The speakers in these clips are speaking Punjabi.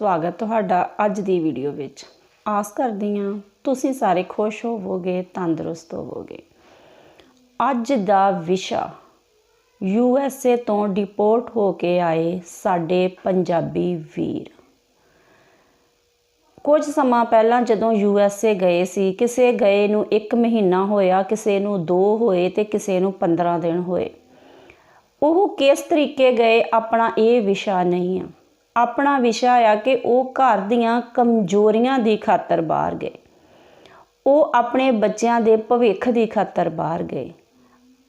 ਸਵਾਗਤ ਤੁਹਾਡਾ ਅੱਜ ਦੀ ਵੀਡੀਓ ਵਿੱਚ। ਆਸ ਕਰਦੀ ਹਾਂ ਤੁਸੀਂ ਸਾਰੇ ਖੁਸ਼ ਹੋਵੋਗੇ, ਤੰਦਰੁਸਤ ਹੋਵੋਗੇ। ਅੱਜ ਦਾ ਵਿਸ਼ਾ ਯੂ ਐਸ ਏ ਤੋਂ ਡਿਪੋਰਟ ਹੋ ਕੇ ਆਏ ਸਾਡੇ ਪੰਜਾਬੀ ਵੀਰ। ਕੁਝ ਸਮਾਂ ਪਹਿਲਾਂ ਜਦੋਂ ਯੂ ਐਸ ਏ ਗਏ ਸੀ, ਕਿਸੇ ਗਏ ਨੂੰ 1 ਮਹੀਨਾ ਹੋਇਆ, ਕਿਸੇ ਨੂੰ 2 ਹੋਏ ਤੇ ਕਿਸੇ ਨੂੰ 15 ਦਿਨ ਹੋਏ। ਉਹ ਕਿਸ ਤਰੀਕੇ ਗਏ, ਆਪਣਾ ਇਹ ਵਿਸ਼ਾ ਨਹੀਂ ਆ। ਆਪਣਾ ਵਿਸ਼ਾ ਆ ਕਿ ਉਹ ਘਰ ਦੀਆਂ ਕਮਜ਼ੋਰੀਆਂ ਦੀ ਖਾਤਰ ਬਾਹਰ ਗਏ। ਉਹ ਆਪਣੇ ਬੱਚਿਆਂ ਦੇ ਭਵਿੱਖ ਦੀ ਖਾਤਰ ਬਾਹਰ ਗਏ।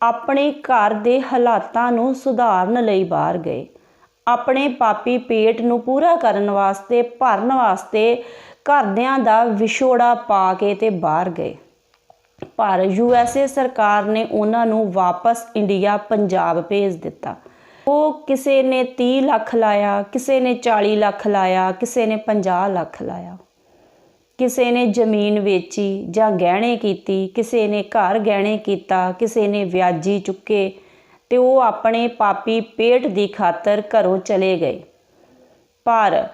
ਆਪਣੇ ਘਰ ਦੇ ਹਾਲਾਤਾਂ ਨੂੰ ਸੁਧਾਰਨ ਲਈ ਬਾਹਰ ਗਏ। ਆਪਣੇ ਪਾਪੀ ਪੇਟ ਨੂੰ ਪੂਰਾ ਕਰਨ ਵਾਸਤੇ, ਭਰਨ ਵਾਸਤੇ ਘਰਦਿਆਂ ਦਾ ਵਿਛੋੜਾ ਪਾ ਕੇ ਤੇ ਬਾਹਰ ਗਏ। ਪਰ ਯੂ ਐਸ ਏ ਸਰਕਾਰ ਨੇ ਉਹਨਾਂ ਨੂੰ ਵਾਪਸ ਇੰਡੀਆ, ਪੰਜਾਬ ਭੇਜ ਦਿੱਤਾ। ਉਹ ਕਿਸੇ ਨੇ 30 ਲੱਖ ਲਾਇਆ, ਕਿਸੇ ਨੇ 40 ਲੱਖ ਲਾਇਆ, ਕਿਸੇ ਨੇ 50 ਲੱਖ ਲਾਇਆ। ਕਿਸੇ ਨੇ ਜ਼ਮੀਨ ਵੇਚੀ ਜਾਂ ਗਹਿਣੇ ਕੀਤੀ, ਕਿਸੇ ਨੇ ਘਰ ਗਹਿਣੇ ਕੀਤਾ, ਕਿਸੇ ਨੇ ਵਿਆਜੀ ਚੁੱਕੇ ਤੇ ਉਹ ਆਪਣੇ ਪਾਪੀ ਪੇਟ ਦੀ ਖਾਤਰ ਘਰੋਂ ਚਲੇ ਗਏ। ਪਰ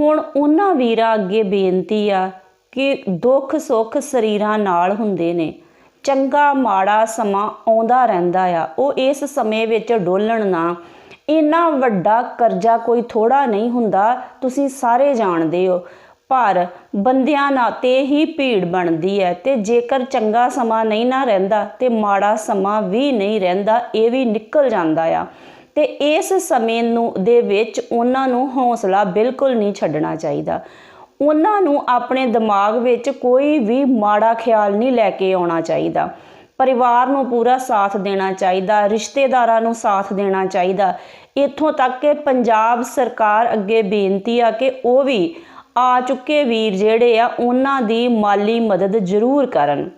ਹੁਣ ਉਹਨਾਂ ਵੀਰਾਂ ਅੱਗੇ ਬੇਨਤੀ ਆ ਕਿ ਦੁੱਖ ਸੁੱਖ ਸਰੀਰਾਂ ਨਾਲ ਹੁੰਦੇ ਨੇ। ਚੰਗਾ ਮਾੜਾ ਸਮਾਂ ਆਉਂਦਾ ਰਹਿੰਦਾ ਆ। ਉਹ ਇਸ ਸਮੇਂ ਵਿੱਚ ਡੋਲਣ ਨਾ। ਇੰਨਾ ਵੱਡਾ ਕਰਜ਼ਾ ਕੋਈ ਥੋੜਾ ਨਹੀਂ ਹੁੰਦਾ, ਤੁਸੀਂ ਸਾਰੇ ਜਾਣਦੇ ਹੋ। ਪਰ ਬੰਦਿਆਂ ਨਾਲ ਨਾਤੇ ਹੀ ਭੀੜ ਬਣਦੀ ਹੈ ਤੇ ਜੇਕਰ ਚੰਗਾ ਸਮਾਂ ਨਹੀਂ ਨਾ ਰਹਿੰਦਾ ਤੇ ਮਾੜਾ ਸਮਾਂ ਵੀ ਨਹੀਂ ਰਹਿੰਦਾ, ਇਹ ਵੀ ਨਿਕਲ ਜਾਂਦਾ ਆ। ਤੇ ਇਸ ਸਮੇਂ ਨੂੰ ਦੇ ਵਿੱਚ ਉਹਨਾਂ ਨੂੰ ਹੌਸਲਾ ਬਿਲਕੁਲ ਨਹੀਂ ਛੱਡਣਾ ਚਾਹੀਦਾ। ਉਹਨਾਂ ਨੂੰ ਆਪਣੇ ਦਿਮਾਗ ਵਿੱਚ ਕੋਈ ਵੀ ਮਾੜਾ ਖਿਆਲ ਨਹੀਂ ਲੈ ਕੇ ਆਉਣਾ ਚਾਹੀਦਾ। ਪਰਿਵਾਰ ਨੂੰ ਪੂਰਾ ਸਾਥ ਦੇਣਾ ਚਾਹੀਦਾ, ਰਿਸ਼ਤੇਦਾਰਾਂ ਨੂੰ ਸਾਥ ਦੇਣਾ ਚਾਹੀਦਾ। ਇੱਥੋਂ ਤੱਕ ਕਿ ਪੰਜਾਬ ਸਰਕਾਰ ਅੱਗੇ ਬੇਨਤੀ ਆ ਕਿ ਉਹ ਵੀ ਆ ਚੁੱਕੇ ਵੀਰ ਜਿਹੜੇ ਆ, ਉਹਨਾਂ ਦੀ ਮਾਲੀ ਮਦਦ ਜ਼ਰੂਰ ਕਰਨ।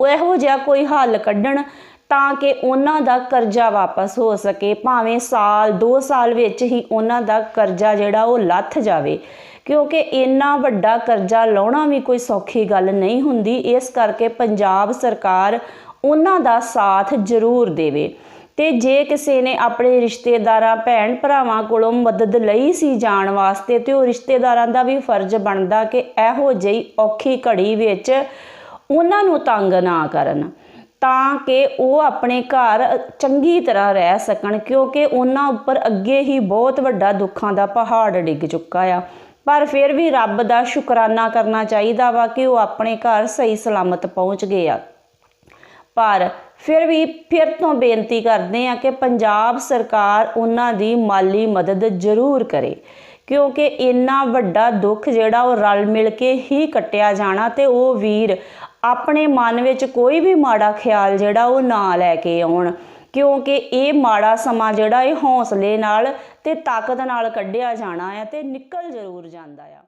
ਉਹ ਇਹੋ ਜਿਹਾ ਕੋਈ ਹੱਲ ਕੱਢਣ ਤਾਂ ਕਿ ਉਹਨਾਂ ਦਾ ਕਰਜ਼ਾ ਵਾਪਸ ਹੋ ਸਕੇ। ਭਾਵੇਂ ਸਾਲ 2 ਸਾਲ ਵਿੱਚ ਹੀ ਉਹਨਾਂ ਦਾ ਕਰਜ਼ਾ ਜਿਹੜਾ ਉਹ ਲੱਥ ਜਾਵੇ। ਕਿਉਂਕਿ ਇੰਨਾ ਵੱਡਾ ਕਰਜ਼ਾ ਲਾਉਣਾ ਵੀ ਕੋਈ ਸੌਖੀ ਗੱਲ ਨਹੀਂ ਹੁੰਦੀ। ਇਸ ਕਰਕੇ ਪੰਜਾਬ ਸਰਕਾਰ ਉਹਨਾਂ ਦਾ ਸਾਥ ਜ਼ਰੂਰ ਦੇਵੇ। ਤੇ ਜੇ ਕਿਸੇ ਨੇ ਆਪਣੇ ਰਿਸ਼ਤੇਦਾਰਾਂ, ਭੈਣ ਭਰਾਵਾਂ ਕੋਲੋਂ ਮਦਦ ਲਈ ਸੀ ਜਾਣ ਵਾਸਤੇ, ਤੇ ਉਹ ਰਿਸ਼ਤੇਦਾਰਾਂ ਦਾ ਵੀ ਫਰਜ਼ ਬਣਦਾ ਕਿ ਇਹੋ ਜਿਹੀ ਔਖੀ ਘੜੀ ਵਿੱਚ ਉਹਨਾਂ ਨੂੰ ਤੰਗ ਨਾ ਕਰਨ। ਤਾਂ ਕਿ ਉਹ ਆਪਣੇ ਘਰ ਚੰਗੀ ਤਰ੍ਹਾਂ ਰਹਿ ਸਕਣ, ਕਿਉਂਕਿ ਉਹਨਾਂ ਉੱਪਰ ਅੱਗੇ ਹੀ ਬਹੁਤ ਵੱਡਾ ਦੁੱਖਾਂ ਦਾ ਪਹਾੜ ਡਿੱਗ ਚੁੱਕਾ ਆ। ਪਰ ਫਿਰ ਵੀ ਰੱਬ ਦਾ ਸ਼ੁਕਰਾਨਾ ਕਰਨਾ ਚਾਹੀਦਾ ਵਾ ਕਿ ਉਹ ਆਪਣੇ ਘਰ ਸਹੀ ਸਲਾਮਤ ਪਹੁੰਚ ਗਏ ਆ। ਪਰ ਫਿਰ ਵੀ ਫਿਰ ਤੋਂ ਬੇਨਤੀ ਕਰਦੇ ਆ ਕਿ ਪੰਜਾਬ ਸਰਕਾਰ ਉਹਨਾਂ ਦੀ ਮਾਲੀ ਮਦਦ ਜ਼ਰੂਰ ਕਰੇ। ਕਿਉਂਕਿ ਇੰਨਾ ਵੱਡਾ ਦੁੱਖ ਜਿਹੜਾ ਉਹ ਰਲ ਮਿਲ ਕੇ ਹੀ ਕੱਟਿਆ ਜਾਣਾ ਤੇ ਉਹ ਵੀਰ ਆਪਣੇ ਮਨ ਵਿੱਚ ਕੋਈ ਵੀ ਮਾੜਾ ਖਿਆਲ ਜਿਹੜਾ ਉਹ ਨਾ ਲੈ ਕੇ ਆਉਣ। ਕਿਉਂਕਿ ਇਹ ਮਾੜਾ ਸਮਾਂ ਜਿਹੜਾ ਇਹ ਹੌਸਲੇ ਨਾਲ ਤੇ ਤਾਕਤ ਨਾਲ ਕੱਢਿਆ ਜਾਣਾ ਹੈ ਤੇ ਨਿਕਲ ਜ਼ਰੂਰ ਜਾਂਦਾ ਆ।